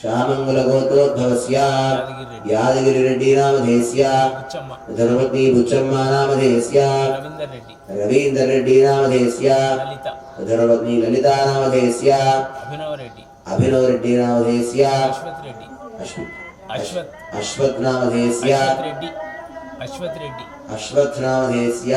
శ్యామంగుల గోత్రోద్భవస్య యాదగిరి రెడ్డి నామధేస్య ధనవతి బుచ్చమ్మ నామధేస్య రవీందర్ రెడ్డి నామధేస్య ధనవతి లలితా నామధేస్య అభినవ్ రెడ్డి అశ్వత్ నామధేస్య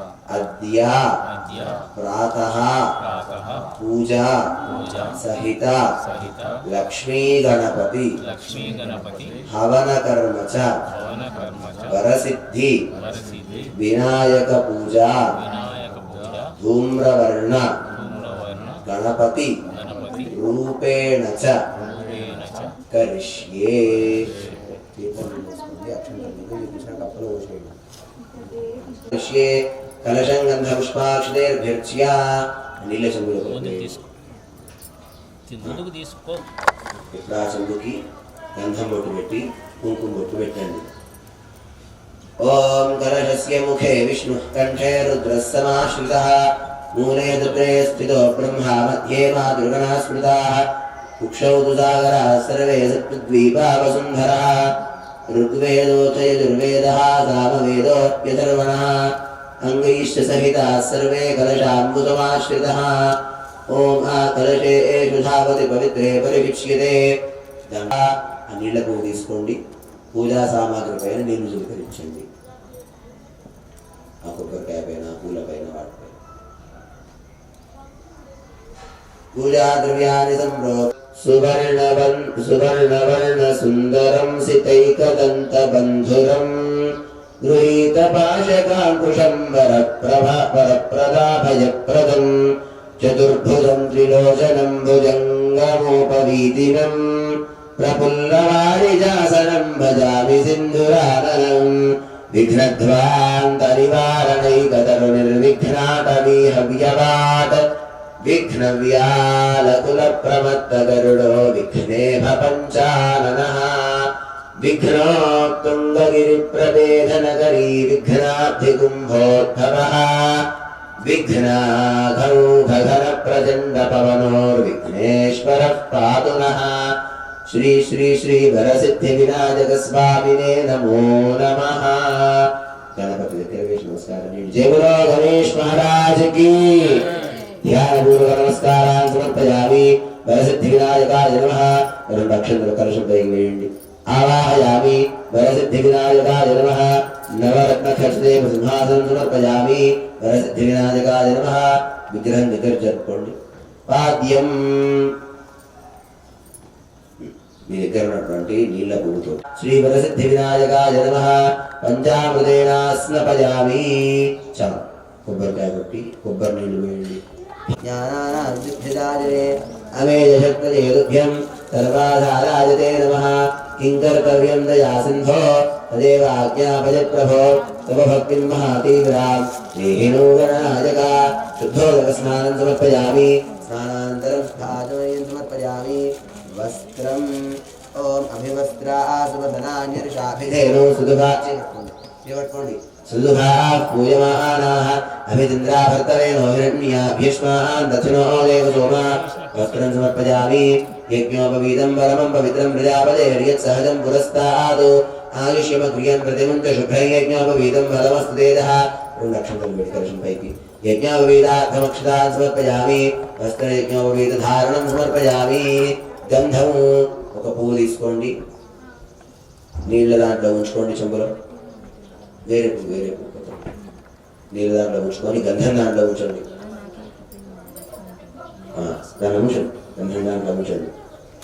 अद्य प्रातः पूजा सहिता लक्ष्मी गणपति हवन कर्म च वरसिद्धि विनायक पूजा धूम्रवर्ण गणपति रूपेण च करिष्ये। करिष्ये। గంధ పుష్పాక్షతేర్భ్యర్చ్య నీళ్ళ. తీసుకో. ఇప్పుడు ఆ చెంబుకి గంధం బొట్టు పెట్టి కుంకుమ బొట్టు పెట్టండి. ఓం కలశస్య ముఖే విష్ణు కంఠే రుద్రः సమాశ్రితः మూలే దుర్గే స్థితో బ్రహ్మా మధ్యే మాతృగణా స్మృతాः కుక్షౌ తు సాగరः సర్వే సప్తద్వీపా వసుంధరः ఋగ్వేదో చ యజుర్వేదः సామవేదోऽప్యథర్వణः అంగైశ్చ సహితాः సర్వే కలశాంబుసమాశ్రితः ఓం ఆ కలశే ఏషు ధావతి పవిత్రే పరివిక్ష్యతే ఆ నీళ్ళ తీసుకోండి. పూజా సామాగ్రి పైన నీళ్ళు చిలకరించండి ఆ కొబ్బరికాయ పైన పూల పైన వాటిపైన. పూజా ద్రవ్యాన్ని సంప్రో సువర్ణవన్ సువర్ణవర్ణ సుందరం సితైకదంత బంధురం గృహీత పాశకాంకుశం వరప్రభ వరప్రదాభయప్రదం చతుర్భుజం త్రిలోచనం భుజంగమోపవీతినం ప్రఫుల్లవారిజాసనం భజామి సింధురాననం విఘ్నధ్వాంతరివారణైకతరునిర్విఘ్నాటవీహవ్యవాట్ విఘ్నవ్యాలకులప్రమత్తగరుడో విఘ్నేభ పంచాననः విఘ్నోత్తుంగగిరిప్రవేధనగరీ విఘ్నాబ్ధికుంభోద్భవः విఘ్నాఘౌఘఘన ప్రచండ పవనోర్విఘ్నేశ్వరः పాతు నః శ్రీ శ్రీ శ్రీ వరసిద్ధి వినాయక స్వామినే నమో నమః గణపతి దగ్గర వేసి నమస్కారం చేయండి. జై బలో గణేష్ మహారాజ్కి ధ్యానపూర్వక నమస్కారాన్ని సమర్పయామి వరసిద్ధి వినాయకాయ నమః రెండు అక్షంతలు కలశం పైకి వేయండి ఆవాహయామి వరసిద్ధి వినాయకాయ నమః నవరత్న ఖచ్చిదేవ సింహాసనం సమర్పయామి వరసిద్ధి వినాయకాయ నమః విగ్రహం దగ్గర జరుపుకోండి పాద్యం మీ దగ్గర ఉన్నటువంటి నీళ్ళ పువ్వుతో శ్రీ వరసిద్ధి వినాయకాయ నమ పంచామృతేన స్నపయామి చాలు కొబ్బరికాయ కొట్టి కొబ్బరి నీళ్ళు వేయండి. జ్ఞానానాందిదాజనే అమేజశక్తేభ్యం సర్వాధారాయతే నమ. किं कर्तव्यं दया सिन्धो तदेव आज्ञापय प्रभो तव भक्तिं महातीव्रां। श्रीहीनोगणनायका शुद्धोदकस्नानं समर्पयामि। स्नानान्तरं स्थाचमयं समर्पयामि। वस्त्रम् ॐ अभिवस्त्रासुवसनान्यर्षाभिधेनो सुदुभा निवट्कोण्डि सुदुभाः नो हिरण्या भीष्मान् दक्षिणो देवसोमा वस्त्रं समर्पयामि। సోమా వస్త్రం సమర్పయామి యజ్ఞోపవీతం పరమం పవిత్రం ప్రజాపదేర్యత్ సహజం పురస్తాదు ఆయుష్యమక్రియం ప్రతిముంచ శుభ్రం యజ్ఞోపవీతం ఫలమస్తు తేజః రెండు పైకి యజ్ఞోపవీతార్థమక్షతాన్ సమర్పయామి వస్త్రయజ్ఞోపవీత ధారణం సమర్పయామి గంధము ఒక పువ్వు తీసుకోండి। నీళ్ళ దాంట్లో ఉంచుకోండి చెంబులో। వేరే పువ్వు వేరే పువ్వు నీళ్ళ దాంట్లో ఉంచుకొని గంధం దాంట్లో ఉంచండి। దాంట్లో ఉంచండి గంధం దాంట్లో ఉంచండి।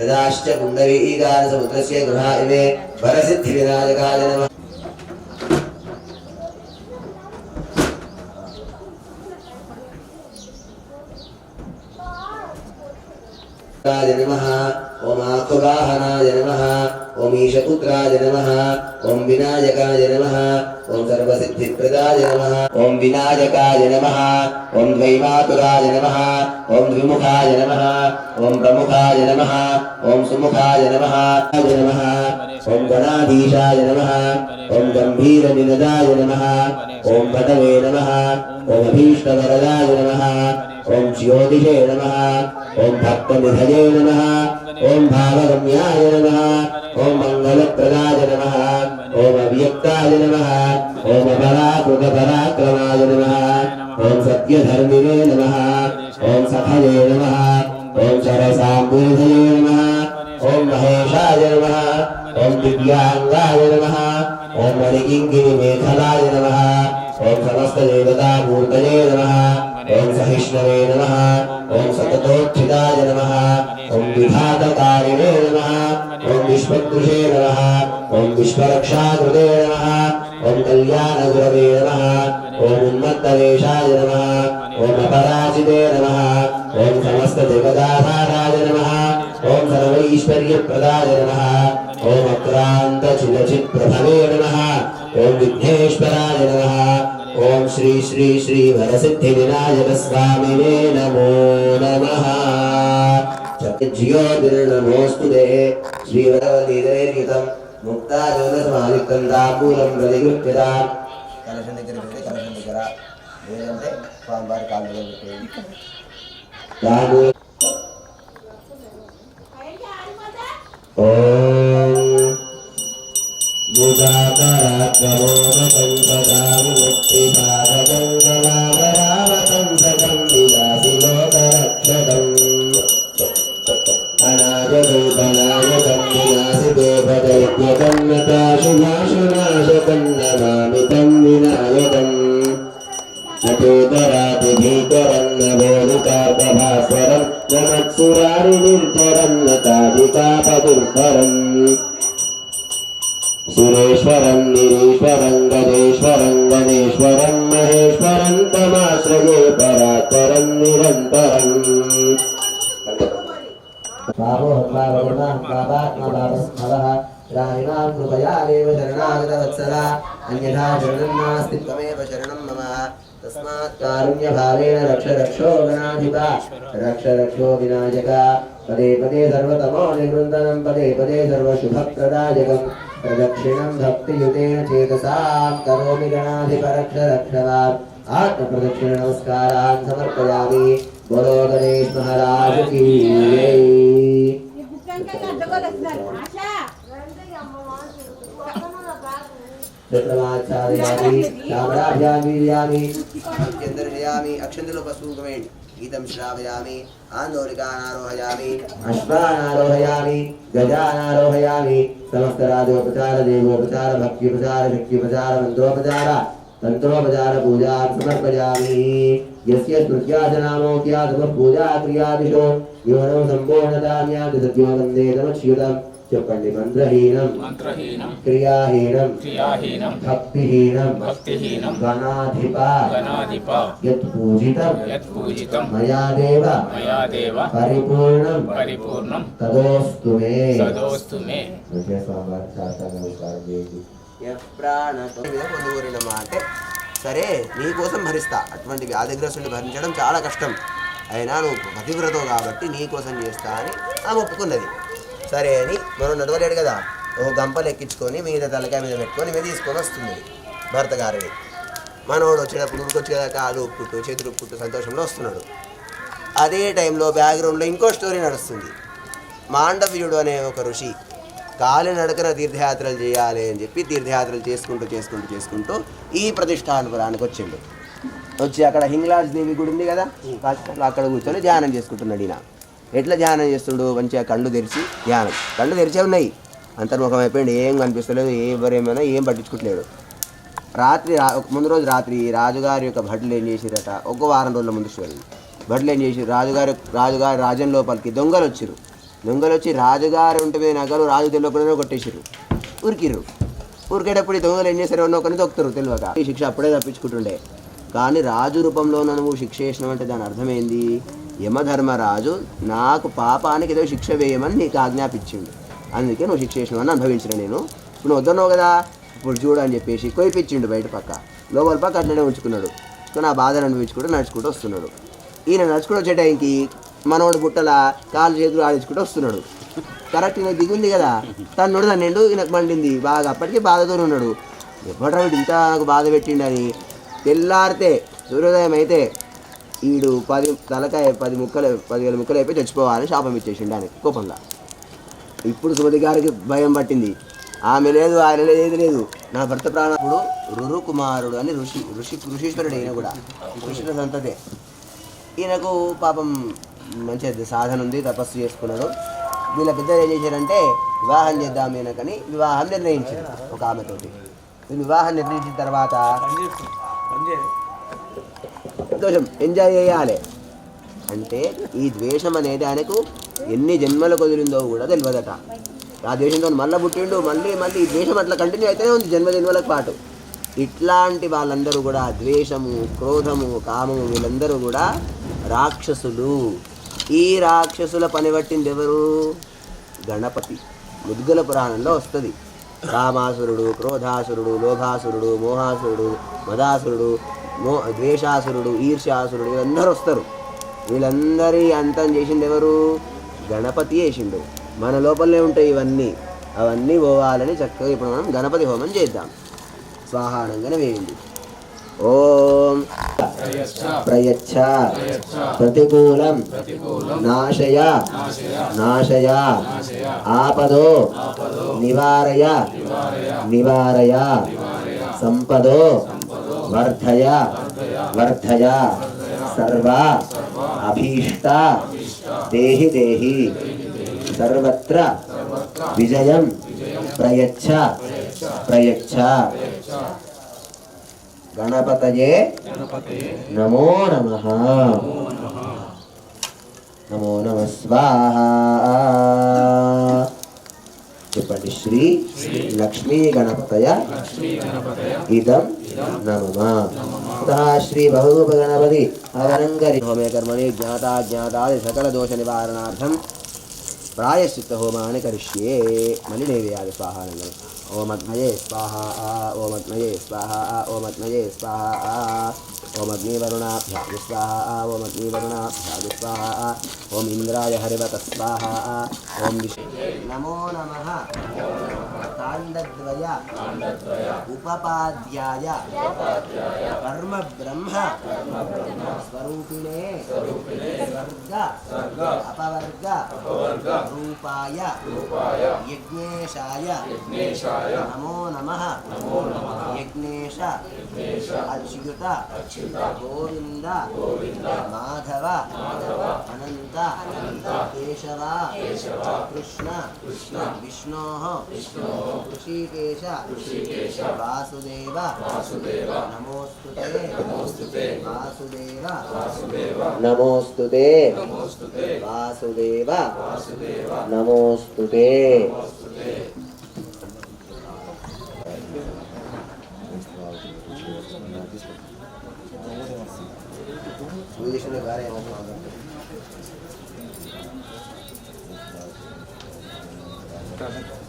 तदाश्च कुण्डलीकारसमुद्रस्य गृहा इमे वरसिद्धिविनायकाय नमः। नमः नमः विनायकाय नमः ఓం సర్వసిద్ధిప్రదాయ నమ. ఓం వినాయకాయ నమ. ఓం ద్వైమాతురాయ నమ. ఓం ద్విముఖాయ నమ. ఓం ప్రముఖాయ నమ. ఓం సుముఖాయ నమ. నమ. ఓం గణాధీశాయ నమ. ఓం గంభీర వినదాయ నమ. ఓం పటవే నమ. ఓం అభీష్టవరదాయ నమ. ఓం జ్యోతిషే నమ ఓం భక్తనిధయే నమ ఓం భావగమ్యాయ నమ ఓం మంగళప్రదాయ నమ ఓం అవ్యక్తాయ నమ ఓం అపరాకృత పరాక్రమాయ నమ ఓం సత్యధర్మిణే నమ ఓం సఫలే నమ ఓం సరసాంబుధయే నమ ఓం మహేషాయ నమ ఓం దివ్యాంగాయ నమ ఓం మణికింగిరి మేఖలాయ నమ ॐ समस्तदेवतामूर्तये नमः ॐ सहिष्णवे नमः ॐ सततोत्थिताय नमः ॐ विघातकारिणे नमः ॐ विश्वदृशे नमः ॐ विश्वरक्षाकृते नमः ॐ कल्याणगुरवे नमः ॐ उन्मत्तवेशाय नमः ॐ अपराजिते नमः ॐ समस्तदेवताधाराय नमः ॐ सर्वैश्वर्यप्रदाय नमः ॐ अक्रान्तचिदचित्प्रभवे नमः ఓం విఘ్నేశ్వరాయ నమ. ఓం శ్రీ శ్రీ శ్రీ వరసిద్ధి వినాయక స్వామినే నమో నమ. జియోదిర్నమోస్తుదే శ్రీవరవతిరేతం ముక్తాజోదమాలికం దాపూలం బలిగృత్యదా కలశం దగ్గర పెట్టి కలశం దగ్గర లేదంటే స్వామివారి కాళ్ళలో పెట్టేది ఓ ఓం ముదాకరాత్మోదకం పదాముక్తి సాధకం కళావరావతం సకం విలాసి లోకరక్షకం అనాజరూపనాయకం దేవదైత్యకం నతాశునాశునాశకం నమామి తం వినాయకం నటోదరాతిభీకరన్న బోధితార్థభాస్వరం నమత్సురారినిర్జరం నతాదికాపదుర్భరం సురేశ్వరం सुरेश्वरं निरीश्वरं गदेश्वरं गणेश्वरं महेश्वरं तमाश्रये परात्परं निरन्तरम्। बाहो मम तस्मात् कारुण्यभावेन रक्ष रक्षो गणाधिपा पदे पदे सर्वतमो निवृन्दनं पदे पदे सर्वशुभप्रदायकम् प्रदक्षिणं भक्तियुतेन चेतसा करोमि गणाधि परक्ष रक्षवा आत्म प्रदक्षिण आत्मप्रदक्षिणनमस्कारान् समर्पयामि। बोलो गणेश महाराज की प्रमाचारयामि चामराभ्यां वीर्यामि। भक्त्यन्तर्जयामि। अक्षन्तलोपसूकमेण गीतं श्रावयामि। आन्दोलिकानारोहयामि। अश्वानारोहयामि। गजानारोहयामि। అశ్వానారోహయామి గజానారోహయామి సమస్త రాజోపచార దేవోపచార భక్త్యుపచార శక్త్యుపచార మంత్రోపచార తంత్రోపచార పూజా సమర్పయామి యస్య స్మృత్యాజనామోక్యా తమ పూజా క్రియాదిషో యోనం సంపూర్ణతామ్యాది సత్యోగం దేదమచ్యుతం చెప్పండి మంత్రహీనం మంత్రహీనం క్రియాహీనం క్రియాహీనం భక్తిహీనం భక్తిహీనం గణాధిప గణాధిప యత్పూజితం యత్పూజితం మయా దేవ మయా దేవ పరిపూర్ణం పరిపూర్ణం తదోస్తు మే. సదోస్తు మే. అంటే సరే నీకోసం భరిస్తా. అటువంటి వ్యాధిగ్రస్తుని భరించడం చాలా కష్టం. అయినా నువ్వు పతివ్రతో కాబట్టి నీకోసం చేస్తా అని ఆమె ఒప్పుకున్నది. సరే అని మనం నడవలేడు కదా. ఓ గంపలు ఎక్కించుకొని మీద తలకాయ మీద పెట్టుకొని మీద తీసుకొని వస్తుంది భర్త గారిని. మనవాడు వచ్చేటప్పుడు ఊరికొచ్చి కదా కాలు ఉప్పుట్టు చేతులు ఉప్పుట్టు సంతోషంలో వస్తున్నాడు. అదే టైంలో బ్యాక్గ్రౌండ్లో ఇంకో స్టోరీ నడుస్తుంది. మాండవ్యుడు అనే ఒక ఋషి కాలినడకన తీర్థయాత్రలు చేయాలి అని చెప్పి తీర్థయాత్రలు చేసుకుంటూ చేసుకుంటూ చేసుకుంటూ ఈ ప్రతిష్టానపురానికి వచ్చిండు. వచ్చి అక్కడ హింగ్లాజ్ దేవి గుడి ఉంది కదా అక్కడ- అక్కడ కూర్చొని ధ్యానం చేసుకుంటున్నాడు ఈయన. ఎట్లా ధ్యానం చేస్తుడు మంచిగా కళ్ళు తెరిచి ధ్యానం. కళ్ళు తెరిచే ఉన్నాయి. అంతర్ముఖం అయిపోయింది. ఏం కనిపిస్తలేదు ఎవరేమైనా ఏం పట్టించుకుంటలేడు రాత్రి ముందు రోజు రాత్రి రాజుగారి యొక్క భటులు ఏం చేసిరట? ఒక వారం రోజుల ముందు స్టోరీ భట్లు ఏం చేసి రాజుగారి రాజుగారి రాజ్యం లోపలికి దొంగలు వచ్చిర్రు దొంగలు వచ్చి రాజుగారి ఉంటే నగలు రాజు తెలియకుండానే కొట్టేసిర్రు ఉరికిర్రు. ఉరికేటప్పుడు ఈ దొంగలు ఏం చేశారు ఉన్న ఒకరిని దొక్కుతారు తెలియక. ఈ శిక్ష అప్పుడే తప్పించుకుంటుండే. కానీ రాజు రూపంలో నువ్వు శిక్ష చేసినావు అంటే దాని అర్థమైంది యమధర్మరాజు నాకు పాపానికి ఏదో శిక్ష వేయమని నీకు ఆజ్ఞాపించిండు. అందుకే నువ్వు శిక్ష చేసినావు అని అనుభవించిన నేను. ఇప్పుడు నువ్వు వద్దన్నావు కదా ఇప్పుడు చూడు అని చెప్పేసి కొయిపించిండు బయట పక్క. లోపల పక్క అట్లనే ఉంచుకున్నాడు. సో నా బాధను అనుభవించుకుంటూ నడుచుకుంటూ వస్తున్నాడు. ఈయన నడుచుకుంటూ వచ్చే టైంకి మనోడు బుట్టల కాలు చేతులు ఆడించుకుంటూ వస్తున్నాడు. కరెక్ట్ ఈయన దిగుంది కదా తను నోడు ఈయనకు మండింది. బాగా అప్పటికే బాధతో ఉన్నాడు. ఎప్పటి ఇంత నాకు బాధ పెట్టిండని? తెల్లారితే సూర్యోదయం అయితే వీడు పది తలకాయ పది ముక్కలు పదివేల ముక్కలు అయిపోయి చచ్చిపోవాలని శాపం ఇచ్చేసిండు ఆయన కోపంగా. ఇప్పుడు సుమతి గారికి భయం పట్టింది. ఆమె లేదు ఆయన లేదు ఏది లేదు. నా భర్త ప్రాణప్పుడు రురు కుమారుడు అని ఋషి ఋషి ఋషీశ్వరుడు ఈయన కూడా. ఋషుల సంతతే. ఈయనకు పాపం మంచి సాధన ఉంది తపస్సు చేసుకున్నాడు. వీళ్ళ పెద్దలు ఏం చేశారంటే వివాహం చేద్దాం ఈయనకని వివాహం నిర్ణయించారు ఒక ఆమెతోటి. వీళ్ళు వివాహం నిర్ణయించిన తర్వాత సంతోషం. ఎంజాయ్ చేయాలి. అంటే ఈ ద్వేషం అనేది ఆయనకు ఎన్ని జన్మలు కుదిరిందో కూడా తెలియదట. ఆ ద్వేషంతో మళ్ళీ పుట్టిండు మళ్ళీ మళ్ళీ ఈ ద్వేషం అట్లా కంటిన్యూ అయితేనే ఉంది జన్మ జన్మలకు పాటు. ఇట్లాంటి వాళ్ళందరూ కూడా ద్వేషము క్రోధము కామము వీళ్ళందరూ కూడా రాక్షసులు. ఈ రాక్షసుల పని పట్టింది ఎవరు? గణపతి. ముద్గల పురాణంలో వస్తుంది. కామాసురుడు క్రోధాసురుడు లోభాసురుడు మోహాసురుడు మదాసురుడు మో ద్వేషాసురుడు ఈర్ష్యాసురుడు వీళ్ళందరూ వస్తారు. వీళ్ళందరి అంతం చేసింది ఎవరు? గణపతి వేసిండు మన లోపలనే ఉంటాయి ఇవన్నీ. అవన్నీ పోవాలని చక్కగా ఇప్పుడు మనం గణపతి హోమం చేద్దాం. స్వాహానంగానే వేయండి ఓం ప్రయచ్చ ప్రతికూలం నాశయ నాశయ ఆపదో నివారయ నివారయ సంపదో వర్ధయ వర్ధయ సర్వ అభీష్ట దేహి దేహి సర్వత్ర విజయం ప్రయచ్చ ప్రయచ్చ గణపతయే నమో నమ నమో నమ స్వాహ చెప్పండి శ్రీ లక్ష్మీ గణపతయ ఇదం तथा श्री भवरूपगणपति अवरङ्करि होमे कर्मणि ज्ञाता ज्ञातादि सकलदोषनिवारणार्थं प्रायश्चित्तहोमानि स्वाहा मलिदेव्यादि स्वाहानन्दम् ओमग्नये स्वाहा ओमग्नये स्वाहा ओमग्नये स्वाहा ओमग्निवरुणाभ्यादि स्वाहा ओमग्निवरुणाभ्यादि स्वाहा ओम इन्द्राय हरिवत स्वाहा, ओम नमो नमः। హరివత స్వాహ ఓం విష్ణు నమో నమ కాండద్వయ ఉపపాద్యాయ కర్మ బ్రహ్మ స్వరూపిణే ೇಶ ಅಚ್ಯುತ ಗೋವಿಂದ ಮಾಧವ ಅನಂತ ಕೇಶವ ಕೃಷ್ಣ ವಿಷ್ಣೋ Rishikesh Vasudeva ನಮೋಸ್ತುತೆ Vasudeva ನಮೋಸ್ತುತೆ Vasudeva ನಮೋಸ್ತುತೆ Luiz Negara é uma Tá.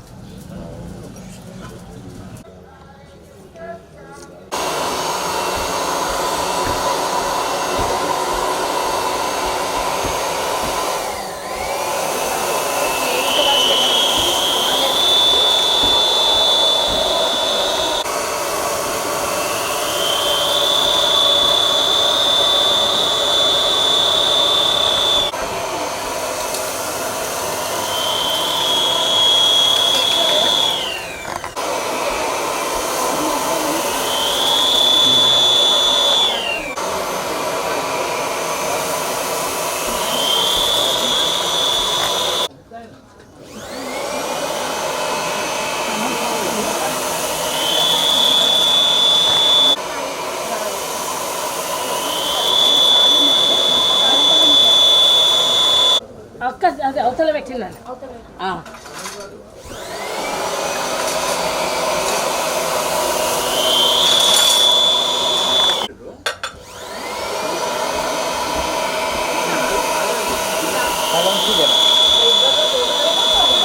进来了。